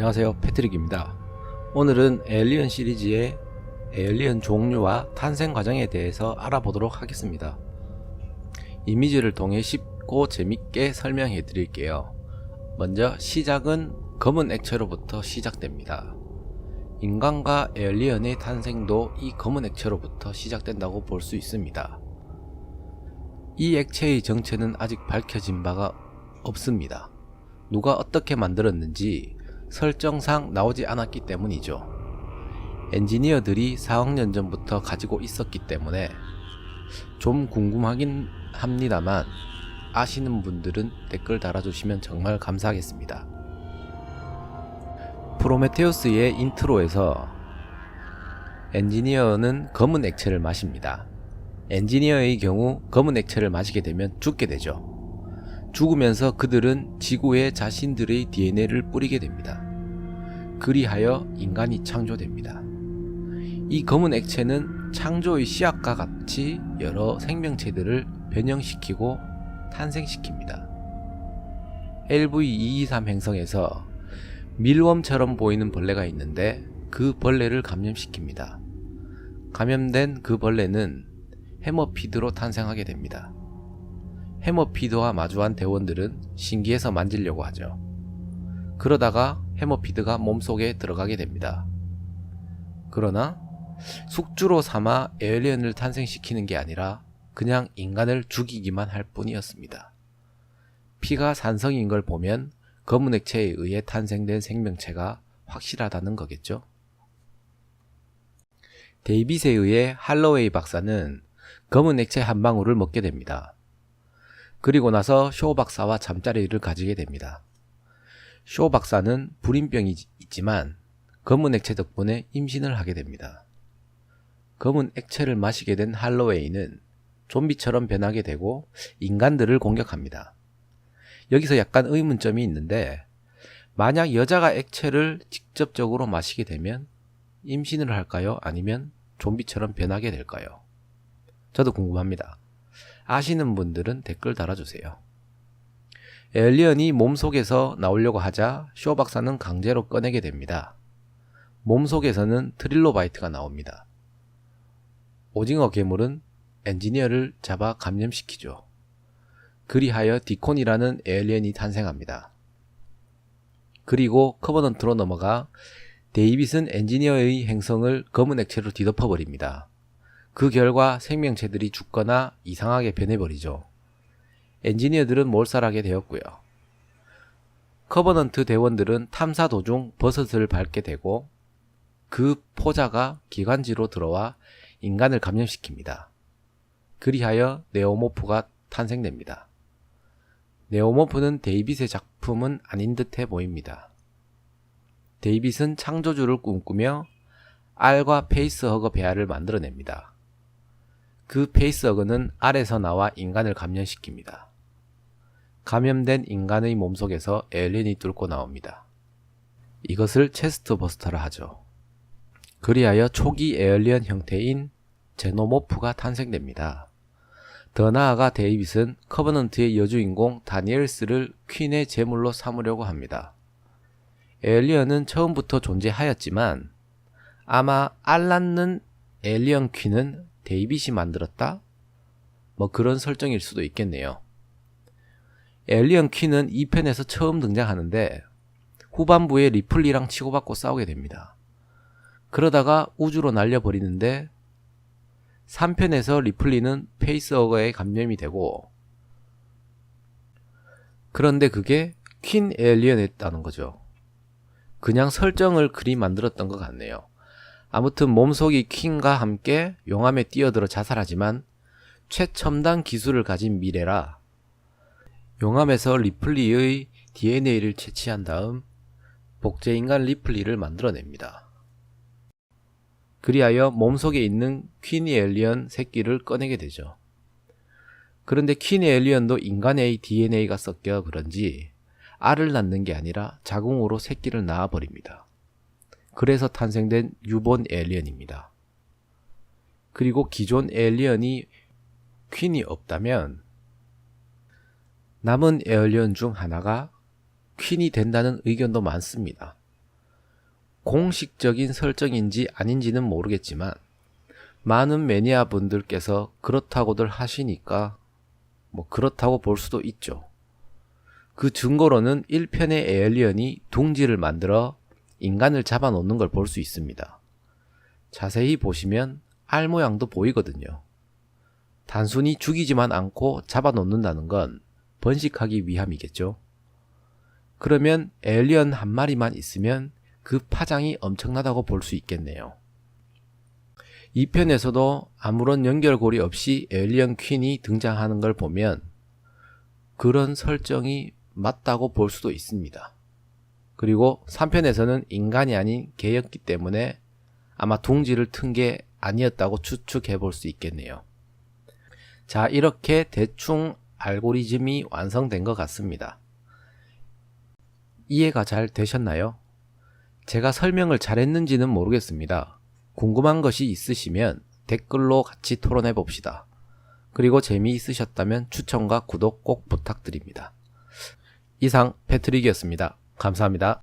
안녕하세요. 패트릭입니다. 오늘은 에일리언 시리즈의 에일리언 종류와 탄생 과정에 대해서 알아보도록 하겠습니다. 이미지를 통해 쉽고 재밌게 설명해 드릴게요. 먼저 시작은 검은 액체로부터 시작됩니다. 인간과 에일리언의 탄생도 이 검은 액체로부터 시작된다고 볼 수 있습니다. 이 액체의 정체는 아직 밝혀진 바가 없습니다. 누가 어떻게 만들었는지 설정상 나오지 않았기 때문이죠. 엔지니어들이 4억 년 전부터 가지고 있었기 때문에 좀 궁금하긴 합니다만 아시는 분들은 댓글 달아주시면 정말 감사하겠습니다. 프로메테우스의 인트로에서 엔지니어는 검은 액체를 마십니다. 엔지니어의 경우 검은 액체를 마시게 되면 죽게 되죠. 죽으면서 그들은 지구에 자신들의 DNA를 뿌리게 됩니다. 그리하여 인간이 창조됩니다. 이 검은 액체는 창조의 씨앗과 같이 여러 생명체들을 변형시키고 탄생시킵니다. LV223 행성에서 밀웜처럼 보이는 벌레가 있는데 그 벌레를 감염시킵니다. 감염된 그 벌레는 해머피드로 탄생하게 됩니다. 해머피드와 마주한 대원들은 신기해서 만지려고 하죠. 그러다가 해머피드가 몸속에 들어가게 됩니다. 그러나 숙주로 삼아 에일리언을 탄생시키는 게 아니라 그냥 인간을 죽이기만 할 뿐이었습니다. 피가 산성인 걸 보면 검은 액체에 의해 탄생된 생명체가 확실하다는 거겠죠? 데이빗에 의해 할로웨이 박사는 검은 액체 한 방울을 먹게 됩니다. 그리고 나서 쇼 박사와 잠자리를 가지게 됩니다. 쇼 박사는 불임병이 있지만 검은 액체 덕분에 임신을 하게 됩니다. 검은 액체를 마시게 된 할로웨이는 좀비처럼 변하게 되고 인간들을 공격합니다. 여기서 약간 의문점이 있는데 만약 여자가 액체를 직접적으로 마시게 되면 임신을 할까요? 아니면 좀비처럼 변하게 될까요? 저도 궁금합니다. 아시는 분들은 댓글 달아주세요. 에일리언이 몸속에서 나오려고 하자 쇼 박사는 강제로 꺼내게 됩니다. 몸속에서는 트릴로바이트가 나옵니다. 오징어 괴물은 엔지니어를 잡아 감염시키죠. 그리하여 디콘이라는 에일리언이 탄생합니다. 그리고 커버넌트로 넘어가 데이빗은 엔지니어의 행성을 검은 액체로 뒤덮어버립니다. 그 결과 생명체들이 죽거나 이상하게 변해버리죠. 엔지니어들은 몰살하게 되었고요. 커버넌트 대원들은 탐사 도중 버섯을 밟게 되고 그 포자가 기관지로 들어와 인간을 감염시킵니다. 그리하여 네오모프가 탄생됩니다. 네오모프는 데이빗의 작품은 아닌 듯해 보입니다. 데이빗은 창조주를 꿈꾸며 알과 페이스허거 배아를 만들어냅니다. 그 페이스허거는 알에서 나와 인간을 감염시킵니다. 감염된 인간의 몸속에서 에일리언이 뚫고 나옵니다. 이것을 체스트 버스터라 하죠. 그리하여 초기 에일리언 형태인 제노모프가 탄생됩니다. 더 나아가 데이빗은 커버넌트의 여주인공 다니엘스를 퀸의 제물로 삼으려고 합니다. 에일리언은 처음부터 존재하였지만 아마 알 낳는 에일리언 퀸은 데이빗이 만들었다? 뭐 그런 설정일 수도 있겠네요. 엘리언 퀸은 2편에서 처음 등장하는데 후반부에 리플리랑 치고받고 싸우게 됩니다. 그러다가 우주로 날려버리는데 3편에서 리플리는 페이스어거에 감염이 되고 그런데 그게 퀸 엘리언이었다는 거죠. 그냥 설정을 그리 만들었던 것 같네요. 아무튼 몸속이 퀸과 함께 용암에 뛰어들어 자살하지만 최첨단 기술을 가진 미래라 용암에서 리플리의 DNA를 채취한 다음 복제인간 리플리를 만들어냅니다. 그리하여 몸속에 있는 퀸이 엘리언 새끼를 꺼내게 되죠. 그런데 퀸이 엘리언도 인간의 DNA가 섞여 그런지 알을 낳는 게 아니라 자궁으로 새끼를 낳아버립니다. 그래서 탄생된 유본 엘리언입니다. 그리고 기존 엘리언이 퀸이 없다면 남은 에얼리언 중 하나가 퀸이 된다는 의견도 많습니다. 공식적인 설정인지 아닌지는 모르겠지만 많은 매니아 분들께서 그렇다고들 하시니까 뭐 그렇다고 볼 수도 있죠. 그 증거로는 1편의 에일리언이 둥지를 만들어 인간을 잡아놓는 걸 볼 수 있습니다. 자세히 보시면 알 모양도 보이거든요. 단순히 죽이지만 않고 잡아놓는다는 건 번식하기 위함이겠죠. 그러면 에일리언 한 마리만 있으면 그 파장이 엄청나다고 볼 수 있겠네요. 2편에서도 아무런 연결고리 없이 에일리언 퀸이 등장하는 걸 보면 그런 설정이 맞다고 볼 수도 있습니다. 그리고 3편에서는 인간이 아닌 개였기 때문에 아마 둥지를 튼 게 아니었다고 추측해 볼 수 있겠네요. 자, 이렇게 대충 알고리즘이 완성된 것 같습니다. 이해가 잘 되셨나요? 제가 설명을 잘했는지는 모르겠습니다. 궁금한 것이 있으시면 댓글로 같이 토론해 봅시다. 그리고 재미있으셨다면 추천과 구독 꼭 부탁드립니다. 이상 패트릭이었습니다. 감사합니다.